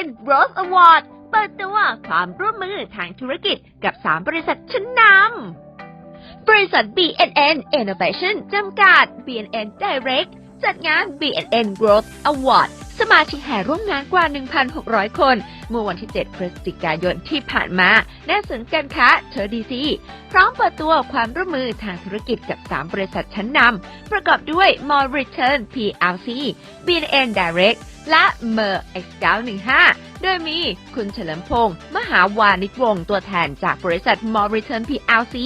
BNN Growth Award เปิดตัวความร่วมมือทางธุรกิจกับ 3 บริษัทชั้นนำ บริษัท BNN Innovation จำกัด BNN Direct จัดงาน BNN Growth Award สมาชิกแห่ร่วมงานกว่า 1,600 คน เมื่อวันที่ 7 พฤศจิกายนที่ผ่านมาณศูนย์การค้าเทอร์ดีซีพร้อมเปิดตัวความร่วมมือทางธุรกิจกับ 3 บริษัทชั้นนำ ประกอบด้วย More Return PLC BNN Direct และ Mer X915 โดยมีคุณเฉลิมพงศ์มหาวานิชวงศ์ตัวแทนจากบริษัท More Return PLC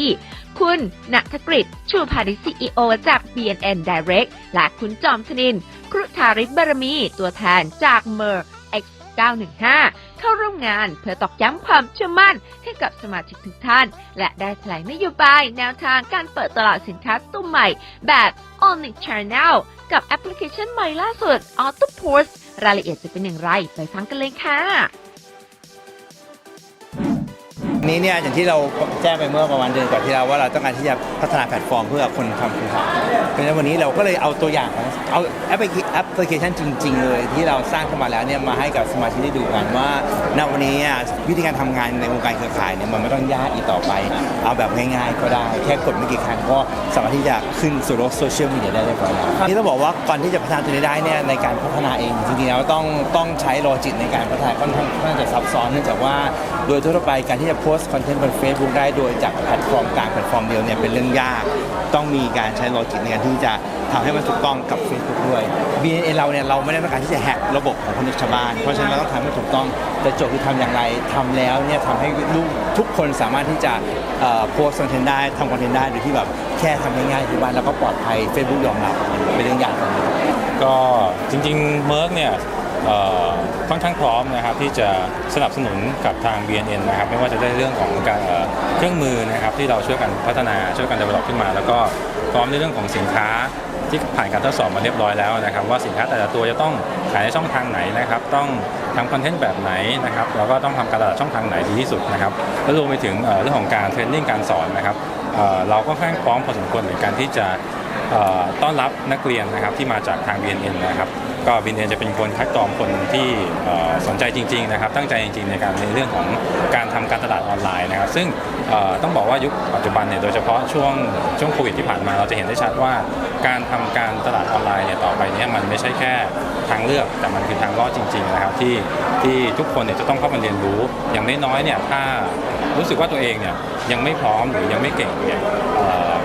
คุณณัฐกฤษชูพานิช CEO จาก BNN Direct และคุณจอมธนิน ครุธาริศบารมี ตัวแทนจาก Mer X915 เข้าร่วมงานเพื่อตอกย้ำความเชื่อมั่นให้กับสมาชิกทุกท่าน และได้แถลงนโยบายแนวทางการเปิดตลาดสินค้าตัวใหม่แบบ Omni Channel กับแอปพลิเคชันใหม่ล่าสุด Auto Post รายละเอียดจะเป็นอย่างไรไปฟังกันเลยค่ะ นี้เนี่ยอย่างที่เราแจ้งไปเมื่อประมาณเดือนก่อนที่แล้วว่าเราต้องการที่จะพัฒนาแพลตฟอร์มเพื่อคนทำคุณภาพเพราะฉะนั้นวันนี้เราก็เลยเอาตัวอย่างของเอาแอปพลิเคแอปพลิเคชันจริง ๆ เลยที่เราสร้างขึ้นมาแล้วเนี่ยมาให้กับสมาชิกได้ดูกันว่าณวันนี้วิธีการทำงานในวงการเครือข่ายเนี่ยมันไม่ต้องยากอีกต่อไป เอาแบบง่ายๆก็ได้ แค่กดไม่กี่ครั้งก็สามารถที่จะขึ้นสู่โลกโซเชียลมีเดียได้เรียบร้อยแล้วนี่ต้องบอกว่าก่อนที่จะพัฒนาตัวนี้ได้เนี่ยในการพัฒนาเองจริงๆแล้วต้องต้องใช้โลจิกในการพัฒนาค่อนข้างค่อนข้างจะซับซ้อนเนื่องจากว่าโดยทั่วไปการที่จะโพสต์คอนเทนต์บน Facebook ได้โดยจากแพลตฟอร์มกลางแพลตฟอร์มเดียวเนี่ยเป็นเรื่องยาก ต้องมีการใช้โลจิกในการที่จะทำให้มันถูกต้องกับ Facebook ด้วย BNN เราเนี่ยเราไม่ได้ต้องการที่จะแฮกระบบของคนชาวบ้าน เพราะฉะนั้นเราต้องทำให้ถูกต้องแต่โจทย์คือทำอย่างไรทำแล้วเนี่ยทำให้ลูกทุกคนสามารถที่จะโพสคอนเทนต์ได้ทำคอนเทนต์ได้โดยที่แบบแค่ทำง่ายๆที่บ้านแล้วก็ปลอดภัย Facebook ยอมรับเป็นเรื่องยากตรงนี้ก็จริงๆเมิร์กเนี่ย ค่อนข้างพร้อมนะครับที่จะสนับสนุนกับทาง BNN นะครับไม่ว่าจะได้เรื่องของการเครื่องมือนะครับที่เราช่วยกันพัฒนาช่วยกัน develop ขึ้นมา แล้วก็พร้อมในเรื่องของสินค้าที่ผ่านการทดสอบมาเรียบร้อยแล้วนะครับ ว่าสินค้าแต่ละตัวจะต้องขายในช่องทางไหนนะครับ ต้องทำคอนเทนต์แบบไหนนะครับแล้วก็ต้องทำการตลาดช่องทางไหนดีที่สุดนะครับแล้วรวมไปถึงเรื่องของการเทรนนิ่งการสอนนะครับเราก็ค่อนข้างพร้อมพอสมควรในการที่จะ ต้อนรับนักเรียนนะครับที่มาจากทาง BNN นะครับ ก็ BNN จะเป็นคนคัดกรองคนที่สนใจจริงๆนะครับ ตั้งใจจริงๆในการในเรื่องของการทำการตลาดออนไลน์นะครับ ซึ่งต้องบอกว่ายุคปัจจุบันเนี่ยโดยเฉพาะช่วงช่วงโควิดที่ผ่านมาเราจะเห็นได้ชัดว่าการทำการตลาดออนไลน์เนี่ยต่อไปเนี่ยมันไม่ใช่แค่ทางเลือกแต่มันคือทางรอดจริง ๆนะครับ ที่ที่ทุกคนเนี่ยจะต้องเข้ามาเรียนรู้อย่างน้อยๆเนี่ยถ้ารู้สึกว่าตัวเองเนี่ยยังไม่พร้อมหรือยังไม่เก่งเนี่ย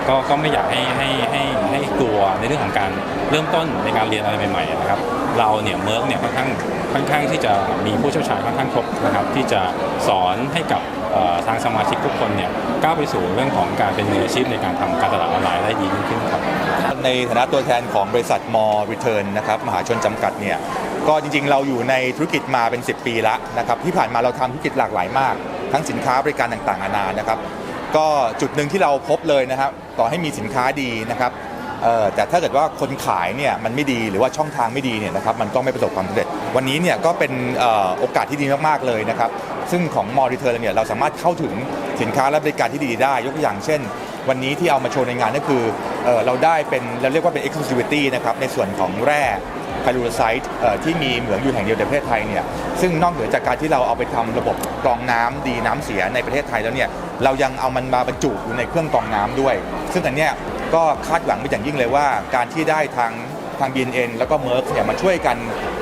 ก็ก็ไม่อยากให้ให้ให้ให้กลัวในเรื่องของการเริ่มต้นในการเรียนอะไรใหม่ๆนะครับ เราเนี่ยเมิร์กเนี่ยค่อนข้างค่อนข้างที่จะมีผู้เชี่ยวชาญค่อนข้างครบนะครับ ที่จะสอนให้กับทางสมาชิกทุกคนเนี่ยก้าวไปสู่เรื่องของการเป็นมืออาชีพในการทำการตลาดออนไลน์ได้ดียิ่งขึ้นครับในฐานะตัวแทนของบริษัทมอ Return นะครับมหาชนจำกัดเนี่ยก็จริงๆ เราอยู่ในธุรกิจมาเป็น 10 ปีแล้วนะครับที่ผ่านมาเราทำธุรกิจหลากหลายมาก ทั้งสินค้าบริการต่างๆนานานะครับ ก็จุดหนึ่งที่เราพบเลยนะครับต่อให้มีสินค้าดีนะครับเออแต่ถ้าเกิดว่าคนขายเนี่ยมันไม่ดีหรือว่าช่องทางไม่ดีเนี่ยนะครับมันก็ไม่ประสบความสำเร็จ วันนี้เนี่ยก็เป็นโอกาสที่ดีมากๆเลยนะครับซึ่งของมอริเทอร์เนี่ยเราสามารถเข้าถึงสินค้าและบริการที่ดีได้ ยกตัวอย่างเช่น วันนี้ที่เอามาโชว์ในงานก็คือ เอ่อเราได้เป็นเราเรียกว่าเป็น exclusivity นะครับในส่วนของแร่ไพลูไซต์ที่มีเหมืองอยู่แห่งเดียวในประเทศไทยเนี่ยซึ่งนอกเหนือจากการที่เราเอาไปทำระบบกรองน้ำดีน้ำเสียในประเทศไทยแล้วเนี่ยเรายังเอามันมาบรรจุอยู่ในเครื่องกรองน้ำด้วย ซึ่งอันเนี้ยก็คาดหวังเป็นอย่างยิ่งเลยว่า การที่ได้ทางทาง BNN แล้วก็ Merck เนี่ยมาช่วยกัน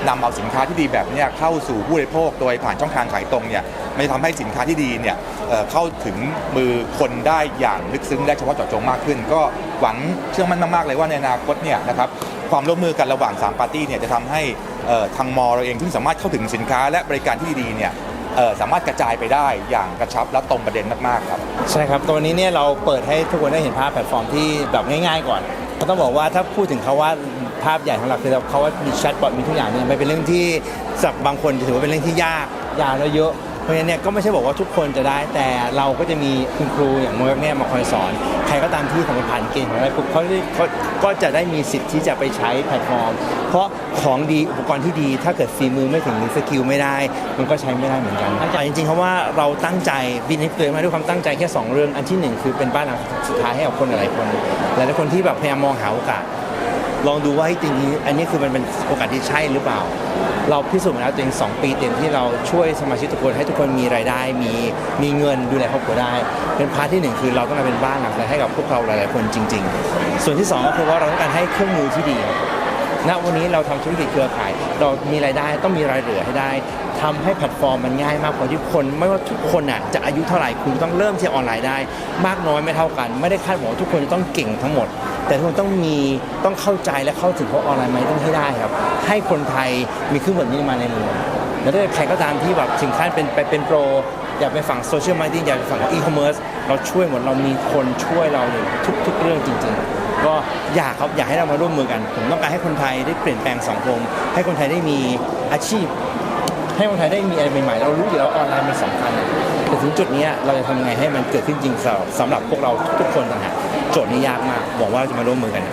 นำเอาสินค้าที่ดีแบบนี้เข้าสู่ผู้บริโภคโดยผ่านช่องทางขายตรงเนี่ยมันจะทำให้สินค้าที่ดีเนี่ยเเข้าถึงมือคนได้อย่างลึกซึ้งได้เฉพาะเจาะจงมากขึ้น ก็หวังเชื่อมั่นมากๆเลยว่าในอนาคตเนี่ยนะครับความร่วมมือกันระหว่าง 3 ปาร์ตี้เนี่ยจะทำให้ทางมอเราเองที่สามารถเข้าถึงสินค้าและบริการที่ดีเนี่ยสามารถกระจายไปได้อย่างกระชับและตรงประเด็นมากๆครับใช่ครับตัวนี้เนี่ยเราเปิดให้ทุกคนได้เห็นภาพแพลตฟอร์มที่แบบง่ายๆก่อนก็ต้องบอกว่าถ้าพูดถึงเขาว่า ภาพใหญ่ของเราคือเขาว่ามีแชทบอทมีทุกอย่างเนี่ยมันเป็นเรื่องที่สำหรับบางคนจะถือว่าเป็นเรื่องที่ยากยาวและเยอะเพราะฉะนั้นเนี่ยก็ไม่ใช่บอกว่าทุกคนจะได้แต่เราก็จะมีคุณครูอย่างเมิร์กเนี่ยมาคอยสอน ใครก็ตามที่ทำผ่านเกณฑ์ของอะไรปุ๊บเขาได้เขาก็จะได้มีสิทธิ์ที่จะไปใช้แพลตฟอร์ม เพราะของดีอุปกรณ์ที่ดี ถ้าเกิดฝีมือไม่ถึงหรือสกิลไม่ได้ มันก็ใช้ไม่ได้เหมือนกันแต่จริงๆเพราะว่าเราตั้งใจบินให้เกิดมาด้วยความตั้งใจแค่สองเรื่องอันที่หนึ่งคือเป็นบ้านหลังสุดท้ายให้กับคนหลายๆคนหลายๆคนที่แบบพยายามมองหาโอกาส ลองดูว่าเฮ้จริงๆอันนี้คือมันเป็นโอกาสที่ใช่หรือเปล่า เราพิสูจน์มาแล้วตัวเองสองปีเต็มที่เราช่วยสมาชิกทุกคนให้ทุกคนมีรายได้ มีมีเงินดูแลครอบครัวได้ เป็นพาร์ทที่หนึ่งคือเราต้องการเป็นบ้านหลังใจให้กับพวกเราหลายๆคนจริง ๆ ส่วนที่สองก็คือว่าเราต้องการให้เครื่องมือที่ดีณวันนี้เราทำธุรกิจเครือข่าย เรามีรายได้ต้องมีรายเหลือให้ได้ทำให้แพลตฟอร์มมันง่ายมากพอที่คน ไม่ว่าทุกคนอะจะอายุเท่าไหร่คุณต้องเริ่มที่ออนไลน์ได้ มากน้อยไม่เท่ากัน ไม่ได้คาดหวังทุกคนจะต้องเก่งทั้งหมด แต่ทุกคนต้องมีต้องเข้าใจและเข้าถึงพวกออนไลน์มาต้องให้ได้ครับ ให้คนไทยมีเครื่องแบบนี้มาในมือแล้วถ้าใครก็ตามที่แบบถึงขั้นเป็นไปเป็นโปร อยากไปฝั่งโซเชียลมาร์เก็ตติ้งอยากไปฝั่งอีคอมเมิร์ซเราช่วยหมดเรามีคนช่วยเราในทุก ๆ เรื่องจริง ๆ ก็อยากครับอยากให้เรามาร่วมมือกัน ผมต้องการให้คนไทยได้เปลี่ยนแปลงสังคมให้คนไทยได้มีอาชีพ ให้คนไทยได้มีอะไรใหม่ๆ เรารู้อยู่แล้วออนไลน์มันสำคัญแต่ถึงจุดนี้เราจะทำไงให้มันเกิดขึ้นจริงสำหรับพวกเราทุกคนต่างหากโจทย์นี้ยากมากหวังว่าเราจะมาร่วมมือกัน